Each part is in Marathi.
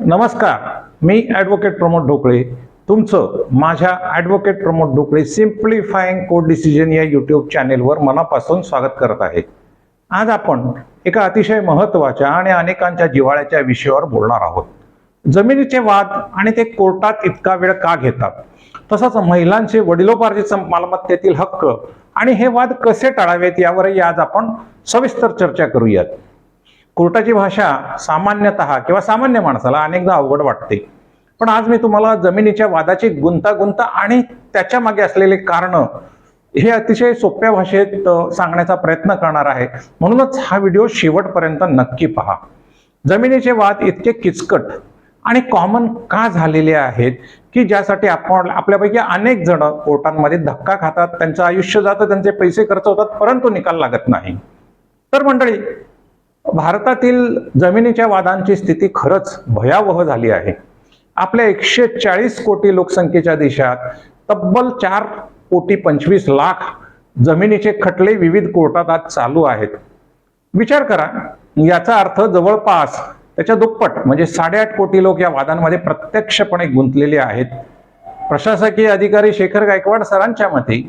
नमस्कार मी ॲडव्होकेट प्रमोद ढोकळे. तुमचं माझ्या advocate Pramod Dhokale simplifying court decision या यूट्यूब चॅनेलवर मनापासून स्वागत करत आहे. आज आपण एका अतिशय महत्त्वाच्या आणि अनेकांच्या जिव्हाळ्याच्या विषयावर बोलणार आहोत. जमिनीचे वाद आणि ते कोर्टात इतका वेळ का घेतात? तसंच महिलांचे वडिलोपार्जित मालमत्तेतील हक्क आणि हे वाद कसे टाळावेत यावरही आज आपण सविस्तर चर्चा करूयात. कोर्टाची भाषा सामान्यतः किंवा सामान्य माणसाला अनेकदा अवघड वाटते. पण आज मी तुम्हाला जमिनीच्या वादाची गुंतागुंत आणि त्याच्यामागे असलेले कारण हे अतिशय सोप्या भाषेत सांगण्याचा प्रयत्न करणार आहे. म्हणूनच हा व्हिडिओ शेवटपर्यंत नक्की पहा. जमिनीचे वाद इतके किचकट आणि कॉमन का झालेले आहेत की ज्यासाठी आपण आपल्यापैकी अनेक जण कोर्टांमध्ये धक्का खातात त्यांचं आयुष्य जातं त्यांचे पैसे खर्च होतात परंतु निकाल लागत नाही. तर मंडळी भारतातील जमिनीच्या वादांची स्थिती खरंच भयावह झाली आहे. आपल्या एकशे चाळीस कोटी लोकसंख्येच्या देशात तब्बल चार कोटी पंचवीस लाख जमिनीचे खटले विविध कोर्टात आज चालू आहेत. विचार करा याचा अर्थ जवळपास त्याच्या दुप्पट म्हणजे साडेआठ कोटी लोक या वादांमध्ये प्रत्यक्षपणे गुंतलेले आहेत. प्रशासकीय अधिकारी शेखर गायकवाड सरांच्या मते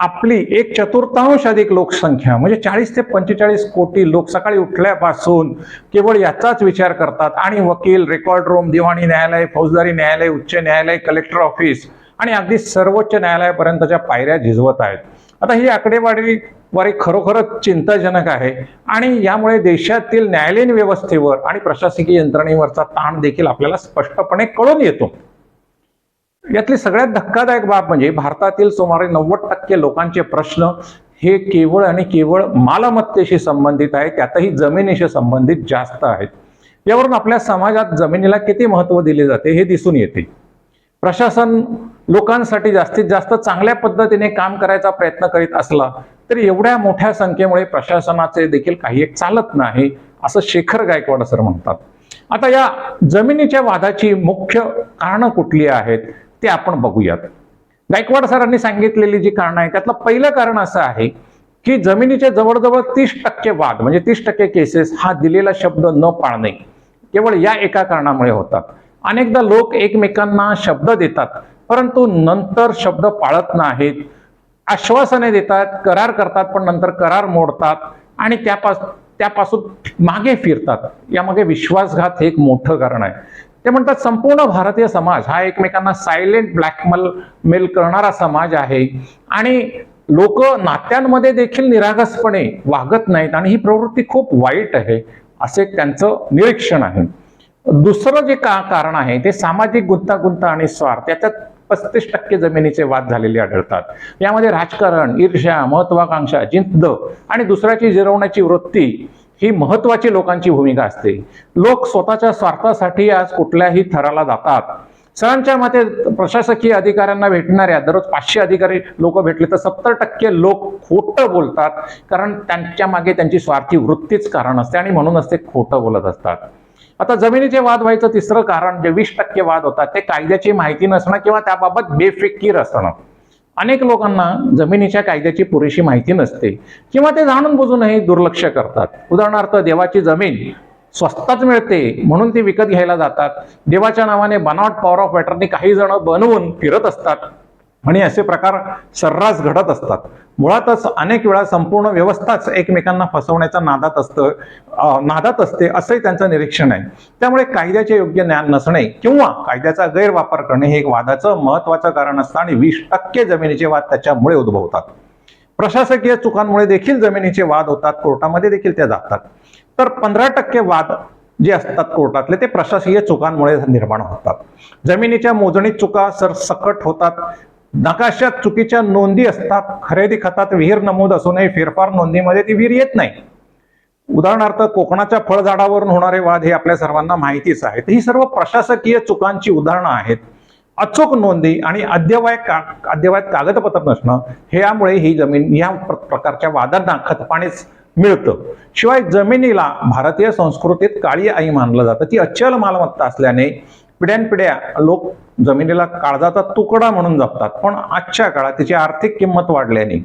आपली एक चतुर्थांश अधिक लोकसंख्या म्हणजे चाळीस ते पंचेचाळीस कोटी लोक सकाळी उठल्यापासून केवळ याचाच विचार करतात. आणि वकील रेकॉर्ड रूम दिवाणी न्यायालय फौजदारी न्यायालय उच्च न्यायालय कलेक्टर ऑफिस आणि अगदी सर्वोच्च न्यायालयापर्यंतच्या पायऱ्या झिजवत आहेत. आता ही आकडेवारी वारी खरोखरच चिंताजनक आहे आणि यामुळे देशातील न्यायालयीन व्यवस्थेवर आणि प्रशासकीय यंत्रणेवरचा ताण देखील आपल्याला स्पष्टपणे कळून येतो. यातली सगळ्यात धक्कादायक बाब म्हणजे भारतातील सुमारे नव्वद टक्के लोकांचे प्रश्न हे केवळ आणि केवळ मालमत्तेशी संबंधित आहे त्यातही जमिनीशी संबंधित जास्त आहेत. यावरून आपल्या समाजात जमिनीला किती महत्त्व दिले जाते हे दिसून येते. प्रशासन लोकांसाठी जास्तीत जास्त चांगल्या पद्धतीने काम करायचा प्रयत्न करीत असला तरी एवढ्या मोठ्या संख्येमुळे प्रशासनाचे देखील काही एक चालत नाही असं शेखर गायकवाड सर म्हणतात. आता या जमिनीच्या वादाची मुख्य कारणं कुठली आहेत? ते आपण बघूयात. गायकवाड सरांनी सांगितलेली जी कारणं आहेत त्यातलं पहिलं कारण असं आहे की जमिनीचे जवळजवळ तीस टक्के वाद म्हणजे तीस टक्के केसेस हा दिलेला शब्द न पाळणे केवळ या एका कारणामुळे होतात. अनेकदा लोक एकमेकांना शब्द देतात परंतु नंतर शब्द पाळत नाहीत. आश्वासने देतात करार करतात पण नंतर करार मोडतात आणि त्यापास त्यापासून मागे फिरतात. यामागे विश्वासघात हे एक मोठं कारण आहे. ते म्हणतात संपूर्ण भारतीय समाज हा एकमेकांना सायलेंट ब्लॅकमेल मेल करणारा समाज आहे. आणि लोक नात्यांमध्ये देखील निरागसपणे वागत नाहीत आणि ही प्रवृत्ती खूप वाईट आहे असे त्यांचं निरीक्षण आहे. दुसरं जे का कारण आहे ते सामाजिक गुंतागुंत आणि स्वार्थ याच्यात पस्तीस टक्के जमिनीचे वाद झालेले आढळतात. यामध्ये राजकारण ईर्ष्या महत्वाकांक्षा जिद्द आणि दुसऱ्याची जिरवण्याची वृत्ती ही महत्वाची लोकांची भूमिका असते. लोक स्वतःच्या स्वार्थासाठी आज कुठल्याही थराला जातात. सरांच्या मते प्रशासकीय अधिकाऱ्यांना भेटणाऱ्या दररोज पाचशे अधिकारी लोक भेटले तर सत्तर टक्के लोक खोटं बोलतात. कारण त्यांच्या मागे त्यांची स्वार्थी वृत्तीच कारण असते आणि म्हणूनच ते खोटं बोलत असतात. आता जमिनीचे वाद व्हायचं तिसरं कारण जे वीस टक्के वाद होतात ते कायद्याची माहिती नसणं किंवा त्याबाबत बेफिकीर असणं. अनेक लोकांना जमिनीच्या कायद्याची पुरेशी माहिती नसते किंवा ते जाणून बुजूनही दुर्लक्ष करतात. उदाहरणार्थ देवाची जमीन स्वस्तात मिळते म्हणून ती विकत घ्यायला जातात. देवाच्या नावाने बनावट पॉवर ऑफ अटर्नी काही जण बनवून फिरत असतात. आणि असे प्रकार सर्रास घडत असतात. मुळातच अनेक वेळा संपूर्ण व्यवस्थाच एकमेकांना फसवण्याच्या नादात असतं नादात असते असंही त्यांचं निरीक्षण आहे. त्यामुळे कायद्याचे योग्य ज्ञान नसणे किंवा कायद्याचा गैरवापर करणे हे एक वादाचं महत्वाचं कारण असतं आणि वीस टक्के जमिनीचे वाद त्याच्यामुळे उद्भवतात. प्रशासकीय चुकांमुळे देखील जमिनीचे वाद होतात कोर्टामध्ये देखील ते जातात. तर पंधरा टक्के वाद जे असतात कोर्टातले ते प्रशासकीय चुकांमुळे निर्माण होतात. जमिनीच्या मोजणीत चुका सरसकट होतात नकाशात चुकीच्या नोंदी असतात. खरेदी खतात विहीर नमूद असूनही फेरफार नोंदीमध्ये ती विहीर येत नाही. उदाहरणार्थ कोकणाच्या फळझाडावरून होणारे वाद हे आपल्या सर्वांना माहितीच आहेत. ही सर्व प्रशासकीय चुकांची उदाहरणं आहेत. अचूक नोंदी आणि अद्ययावत का अद्ययावत कागदपत्र नसणं हे यामुळे ही जमीन या प्रकारच्या वादांना खतपाणीच मिळतं. शिवाय जमिनीला भारतीय संस्कृतीत काळी आई मानलं जातं. ती अचल मालमत्ता असल्याने पिढ्यानपिढ्या लोक जमिनीला काळजाचा तुकडा म्हणून जपतात. पण आजच्या काळात तिची आर्थिक किंमत वाढल्याने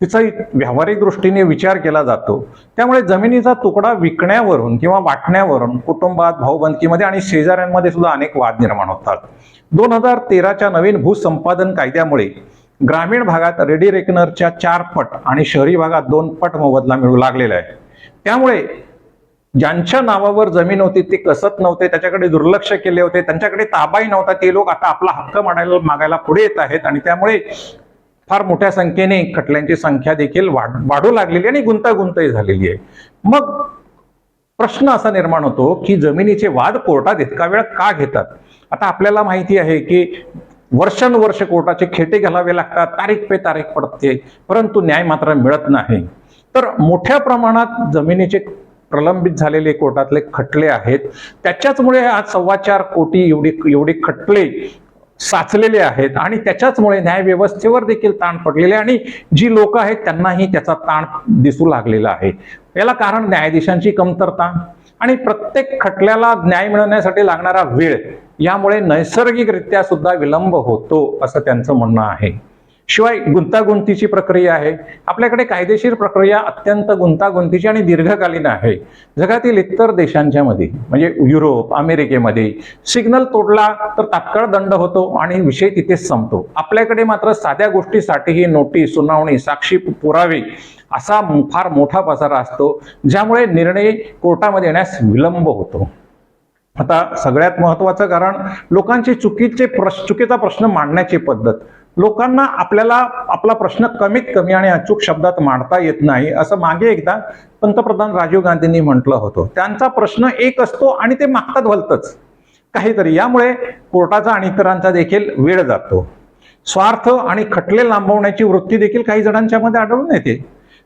तिचा व्यावहारिक दृष्टीने विचार केला जातो. त्यामुळे जमिनीचा तुकडा विकण्यावरून किंवा वाटण्यावरून कुटुंबात भाऊबंदकीमध्ये आणि शेजाऱ्यांमध्ये सुद्धा अनेक वाद निर्माण होतात. दोन हजार तेराच्या नवीन भूसंपादन कायद्यामुळे ग्रामीण भागात रेडी रेकनरच्या चार पट आणि शहरी भागात दोन पट मोबदला मिळू लागलेला आहे. त्यामुळे ज्यांच्या नावावर जमीन होती ते कसत नव्हते त्याच्याकडे दुर्लक्ष केले होते त्यांच्याकडे ताबाही नव्हता. ते लोक आता आपला हक्क मागायला मागायला पुढे येत आहेत आणि त्यामुळे फार मोठ्या संख्येने खटल्यांची संख्या देखील वाढ वाढू लागलेली आणि गुंतागुंतही झालेली आहे. मग प्रश्न असा निर्माण होतो की जमिनीचे वाद कोर्टात इतका वेळ का घेतात? आता आपल्याला माहिती आहे की वर्षानुवर्ष कोर्टाचे खेटे घालावे लागतात तारीख पे तारीख पडते परंतु न्याय मात्र मिळत नाही. तर मोठ्या प्रमाणात जमिनीचे प्रलंबित झालेले कोर्टातले खटले आहेत. त्याच्याचमुळे आज सव्वा चार कोटी एवढी एवढे खटले साचलेले आहेत आणि त्याच्याचमुळे न्यायव्यवस्थेवर देखील ताण पडलेले आणि जी लोक आहेत त्यांनाही त्याचा ताण दिसू लागलेला आहे. याला कारण न्यायाधीशांची कमतरता आणि प्रत्येक खटल्याला न्याय मिळवण्यासाठी लागणारा वेळ यामुळे नैसर्गिकरित्या सुद्धा विलंब होतो असं त्यांचं म्हणणं आहे. शिवाय गुंतागुंतीची प्रक्रिया आहे. आपल्याकडे कायदेशीर प्रक्रिया अत्यंत गुंतागुंतीची आणि दीर्घकालीन आहे. जगातील इतर देशांच्या मध्ये म्हणजे युरोप अमेरिकेमध्ये सिग्नल तोडला तर तात्काळ दंड होतो आणि विषय तिथेच संपतो. आपल्याकडे मात्र साध्या गोष्टीसाठीही नोटीस सुनावणी साक्षी पुरावे असा फार मोठा पसारा असतो ज्यामुळे निर्णय कोर्टामध्ये येण्यास विलंब होतो. आता सगळ्यात महत्वाचं कारण लोकांची चुकीचे प्रश्न चुकीचा प्रश्न मांडण्याची पद्धत. लोकांना आपल्याला आपला प्रश्न कमीत कमी आणि अचूक शब्दात मांडता येत नाही असं मागे एकदा पंतप्रधान राजीव गांधींनी म्हटलं होतं. त्यांचा प्रश्न एक असतो आणि ते मागतात भलतच काहीतरी. यामुळे कोर्टाचा आणि इतरांचा देखील वेळ जातो. स्वार्थ आणि खटले लांबवण्याची वृत्ती देखील काही जणांच्या मध्ये आढळून येते.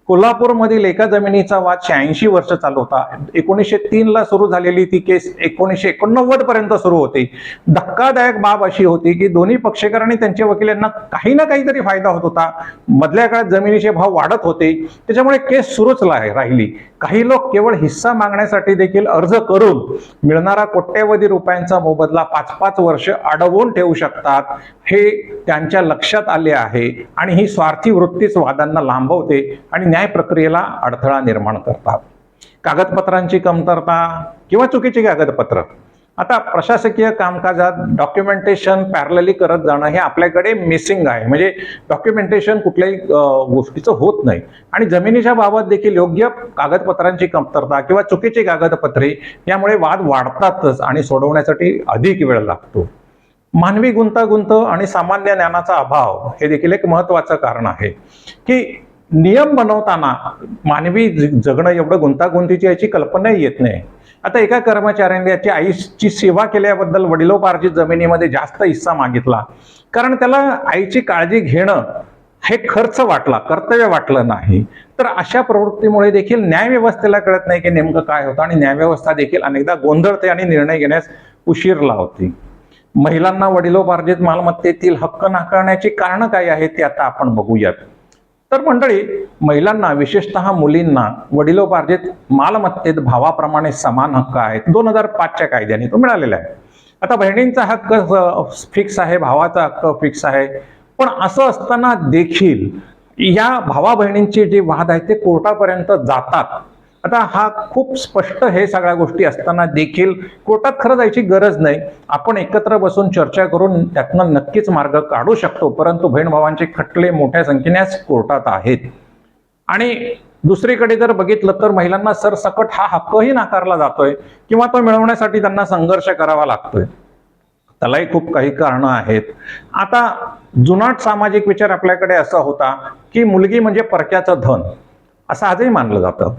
कोल्हापूरमधील एका जमिनीचा वाद शहाऐंशी वर्ष चालू होता. एकोणीसशे तीन ला सुरू झालेली ती केस एकोणीसशे एकोणनव्वद पर्यंत सुरू होती. धक्कादायक बाब अशी होती की दोन्ही पक्षकार आणि त्यांच्या वकिलांना काही ना काहीतरी फायदा होत होता. मधल्या काळात जमिनीचे भाव वाढत होते. त्याच्यामुळे केस सुरूच राहिली. काही लोक केवळ हिस्सा मागण्यासाठी देखील अर्ज करून मिळणारा कोट्यवधी रुपयांचा मोबदला पाच पाच वर्ष अडवून ठेवू शकतात हे त्यांच्या लक्षात आले आहे आणि ही स्वार्थी वृत्तीच वादांना लांबवते आणि न्याय प्रक्रियेला अडथळा निर्माण करतात. कागदपत्रांची कमतरता किंवा चुकीची कागदपत्र? आता प्रशासकीय कामकाजात डॉक्युमेंटेशन पॅरलली करत जाणं हे आपल्याकडे मिसिंग आहे. म्हणजे डॉक्युमेंटेशन कुठल्याही गोष्टीचं होत नाही. आणि जमिनीच्या बाबत देखील योग्य कागदपत्रांची कमतरता किंवा चुकीची कागदपत्रे यामुळे वाद वाढतातच आणि सोडवण्यासाठी अधिक वेळ लागतो. मानवी गुंतागुंत आणि सामान्य ज्ञानाचा अभाव हे देखील एक महत्वाचं कारण आहे. की नियम बनवताना मानवी ज- जगणं एवढं गुंतागुंतीची याची कल्पनाही येत नाही. आता एका कर्मचाऱ्याने त्याची आईची सेवा केल्याबद्दल वडिलोपार्जित जमिनीमध्ये जास्त हिस्सा मागितला. कारण त्याला आईची काळजी घेणं हे खर्च वाटला कर्तव्य वाटलं नाही. तर अशा प्रवृत्तीमुळे देखील न्यायव्यवस्थेला कळत नाही की नेमकं काय होतं आणि न्यायव्यवस्था देखील अनेकदा गोंधळते आणि निर्णय घेण्यास उशीर लावते महिलांना वडिलोपार्जित मालमत्तेतील हक्क नाकारण्याची कारणं काय आहेत ते आता आपण बघूयात. तर मंडळी महिलांना विशेषतः मुलींना वडिलोपार्जित मालमत्तेत भावाप्रमाणे समान हक्क आहेत. दोन हजार पाचच्या कायद्याने तो मिळालेला आहे. आता बहिणींचा हक्क फिक्स आहे भावाचा हक्क फिक्स आहे. पण असं असताना देखील या भावा बहिणींचे जे वाद आहेत ते कोर्टापर्यंत जातात. आता हा खूप स्पष्ट हे सगळ्या गोष्टी असताना देखील कोर्टात खरं जायची गरज नाही. आपण एकत्र बसून चर्चा करून त्यातनं नक्कीच मार्ग काढू शकतो परंतु बहीण भावांचे खटले मोठ्या संख्येने कोर्टात आहेत. आणि दुसरीकडे जर बघितलं तर महिलांना सरसकट हा हक्कही नाकारला जातोय किंवा तो मिळवण्यासाठी त्यांना संघर्ष करावा लागतोय. त्यालाही खूप काही कारणं आहेत. आता जुनाट सामाजिक विचार आपल्याकडे असा होता की मुलगी म्हणजे परक्याचं धन असं आजही मानलं जातं.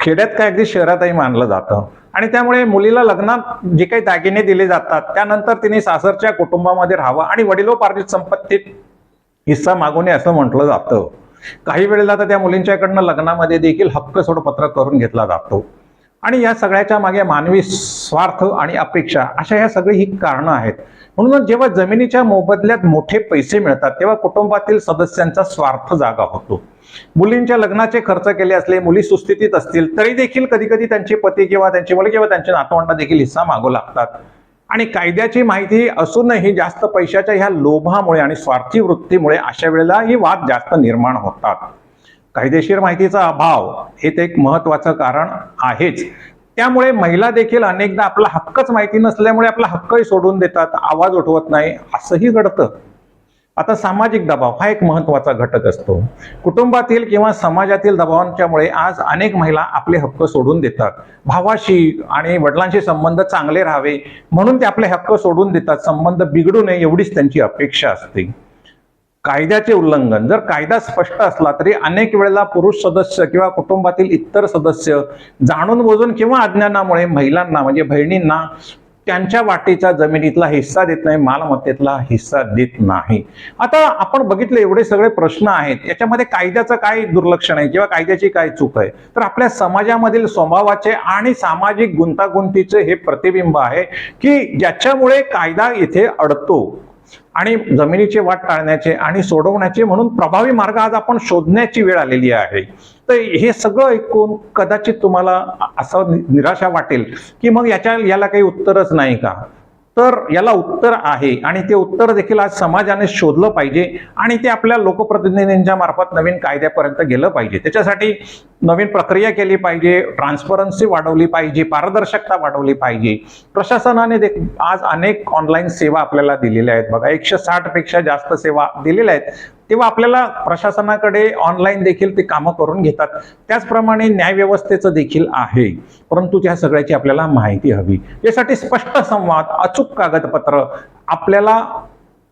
खेड्यात काय अगदी शहरातही मानलं जातं. आणि त्यामुळे मुलीला लग्नात जे काही दागिने दिले जातात त्यानंतर तिने सासरच्या कुटुंबामध्ये राहावं आणि वडिलोपार्जित संपत्तीत हिस्सा मागू नये असं म्हटलं जातं. काही वेळेला तर त्या मुलींच्याकडनं लग्नामध्ये देखील हक्क सोडपत्र करून घेतला जातो. आणि या सगळ्याच्या मागे मानवी स्वार्थ आणि अपेक्षा अशा ह्या सगळी ही कारणं आहेत. म्हणून जेव्हा जमिनीच्या मोबदल्यात मोठे पैसे मिळतात तेव्हा कुटुंबातील सदस्यांचा स्वार्थ जागा होतो. मुलींच्या लग्नाचे खर्च केले असले मुली सुस्थितीत असतील तरी देखील कधी कधी त्यांचे पती किंवा त्यांची मुले किंवा त्यांचे नातवंड देखील हिस्सा मागू लागतात. आणि कायद्याची माहिती असूनही जास्त पैशाच्या ह्या लोभामुळे आणि स्वार्थी वृत्तीमुळे अशा वेळेला ही वाद जास्त निर्माण होतात. कायदेशीर माहितीचा अभाव हे ते एक महत्वाचं कारण आहेच. त्यामुळे महिला देखील अनेकदा आपला हक्कच माहिती नसल्यामुळे आपला हक्कही सोडून देतात आवाज उठवत नाही असंही घडतं. आता सामाजिक दबाव हा एक महत्त्वाचा घटक असतो. कुटुंबातील किंवा समाजातील दबावांच्यामुळे आज अनेक महिला आपले हक्क सोडून देतात. भावाशी आणि वडिलांशी संबंध चांगले राहावे म्हणून ते आपले हक्क सोडून देतात. संबंध बिघडू नये एवढीच त्यांची अपेक्षा असते. कायद्याचे उल्लंघन जर कायदा स्पष्ट असला तरी अनेक वेळेला पुरुष सदस्य किंवा कुटुंबातील इतर सदस्य जाणून बोजून किंवा अज्ञानामुळे महिलांना म्हणजे बहिणींना त्यांच्या वाटेचा जमिनीतला हिस्सा देत नाही मालमत्तेतला हिस्सा देत नाही. आता आपण बघितले एवढे सगळे प्रश्न आहेत याच्यामध्ये कायद्याचं काय दुर्लक्षण आहे किंवा कायद्याची काय चूक आहे? तर आपल्या समाजामधील स्वभावाचे आणि सामाजिक गुंतागुंतीचे हे प्रतिबिंब आहे की ज्याच्यामुळे कायदा इथे अडतो आणि जमिनीचे वाट टाळण्याचे आणि सोडवण्याचे म्हणून प्रभावी मार्ग आज आपण शोधण्याची वेळ आलेली आहे. तर हे सगळं ऐकून कदाचित तुम्हाला असं निराशा वाटेल की मग याच्या याला काही उत्तरच नाही का? तर याला उत्तर आहे आणि ते उत्तर देखील आज समाजाने शोधलं पाहिजे आणि ते आपल्या लोकप्रतिनिधींच्या मार्फत नवीन कायद्यापर्यंत गेलं पाहिजे. त्याच्यासाठी नवीन प्रक्रिया केली पाहिजे ट्रान्सपरन्सी वाढवली पाहिजे पारदर्शकता वाढवली पाहिजे. प्रशासनाने देख आज अनेक ऑनलाईन सेवा आपल्याला दिलेल्या आहेत. बघा एकशे साठपेक्षा जास्त सेवा दिलेल्या आहेत. तेव्हा आपल्याला प्रशासनाकडे ऑनलाईन देखील ते कामं करून घेतात. त्याचप्रमाणे न्यायव्यवस्थेचं देखील आहे. परंतु त्या सगळ्याची आपल्याला माहिती हवी. यासाठी स्पष्ट संवाद अचूक कागदपत्र आपल्याला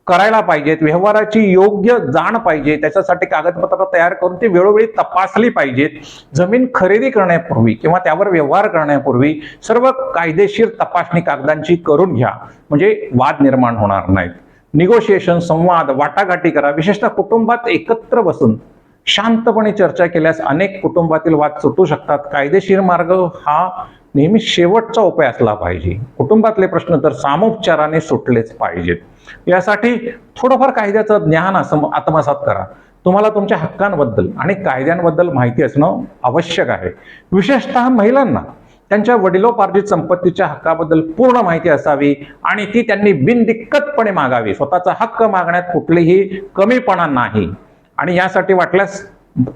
करायला पाहिजेत. व्यवहाराची योग्य जाण पाहिजे. त्याच्यासाठी कागदपत्र तयार करून ती वेळोवेळी तपासली पाहिजेत. जमीन खरेदी करण्यापूर्वी किंवा त्यावर व्यवहार करण्यापूर्वी सर्व कायदेशीर तपासणी कागदांची करून घ्या. म्हणजे वाद निर्माण होणार नाहीत. निगोशिएशन संवाद वाटाघाटी करा. विशेषतः कुटुंबात एकत्र बसून शांतपणे चर्चा केल्यास अनेक कुटुंबातील वाद सुटू शकतात. कायदेशीर मार्ग हा नेहमी शेवटचा उपाय असला पाहिजे. कुटुंबातले प्रश्न तर सामोपचाराने सुटलेच पाहिजेत. यासाठी थोडंफार कायद्याचं ज्ञान असं आत्मसात करा. तुम्हाला तुमच्या हक्कांबद्दल आणि कायद्यांबद्दल माहिती असणं आवश्यक आहे. विशेषतः महिलांना. त्यांच्या वडिलोपार्जित संपत्तीच्या हक्काबद्दल पूर्ण माहिती असावी आणि ती त्यांनी बिनदिक्कतपणे मागावी. स्वतःचा हक्क मागण्यात कुठलीही कमीपणा नाही. आणि यासाठी वाटल्यास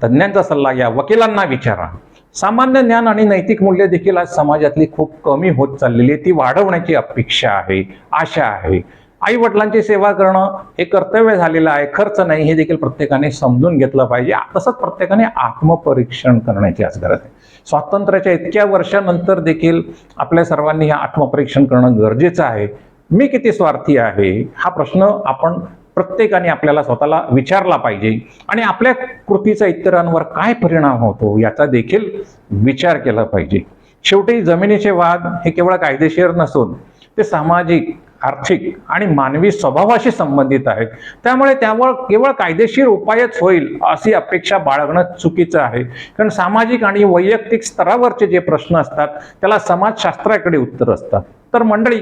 तज्ज्ञांचा सल्ला घ्या वकिलांना विचारा. सामान्य ज्ञान आणि नैतिक मूल्य देखील आज समाजातली खूप कमी होत चाललेली आहे. ती वाढवण्याची अपेक्षा आहे आशा आहे. आई वडिलांची सेवा करणं हे कर्तव्य झालेलं आहे. खर्च नाही हे देखील प्रत्येकाने समजून घेतलं पाहिजे. तसंच प्रत्येकाने आत्मपरीक्षण करण्याची आज गरज आहे. स्वातंत्र्याच्या इतक्या वर्षानंतर देखील आपल्या सर्वांनी हे आत्मपरीक्षण करणं गरजेचं आहे. मी किती स्वार्थी आहे हा प्रश्न आपण प्रत्येकाने आपल्याला स्वतःला विचारला पाहिजे. आणि आपल्या कृतीचा इतरांवर काय परिणाम होतो याचा देखील विचार केला पाहिजे. शेवटी जमिनीचे वाद हे केवळ कायदेशीर नसून ते सामाजिक आर्थिक आणि मानवी स्वभावाशी संबंधित आहेत. त्यामुळे त्यावर केवळ कायदेशीर उपायच होईल अशी अपेक्षा बाळगणं चुकीचं आहे. कारण सामाजिक आणि वैयक्तिक स्तरावरचे जे प्रश्न असतात त्याला समाजशास्त्राकडे उत्तर असतात. तर मंडळी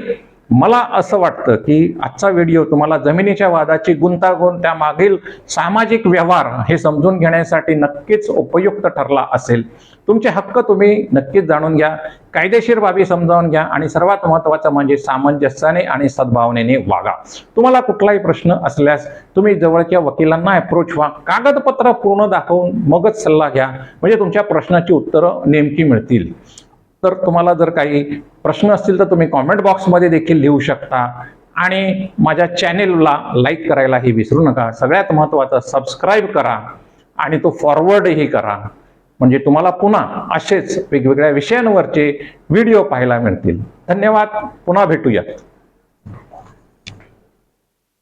मला असं वाटतं की आजचा व्हिडिओ तुम्हाला जमिनीच्या वादाची गुंतागुंत त्यामागील सामाजिक व्यवहार हे समजून घेण्यासाठी नक्कीच उपयुक्त ठरला असेल. तुमचे हक्क तुम्ही नक्कीच जाणून घ्या कायदेशीर बाबी समजावून घ्या आणि सर्वात महत्त्वाचं म्हणजे सामंजस्याने आणि सद्भावनेने वागा. तुम्हाला कुठलाही प्रश्न असल्यास तुम्ही जवळच्या वकिलांना अप्रोच व्हा. कागदपत्र पूर्ण दाखवून मगच सल्ला घ्या. म्हणजे तुमच्या प्रश्नाची उत्तरं नेमकी मिळतील. तर तुम्हाला जर काही प्रश्न असतील तर तुम्ही कॉमेंट बॉक्समध्ये देखील लिहू शकता. आणि माझ्या चॅनेलला लाईक करायलाही विसरू नका. सगळ्यात महत्त्वाचं सबस्क्राईब करा आणि तो फॉरवर्डही करा. म्हणजे तुम्हाला पुन्हा असेच वेगवेगळ्या विषयांवरचे व्हिडिओ पाहायला मिळतील. धन्यवाद. पुन्हा भेटूयात.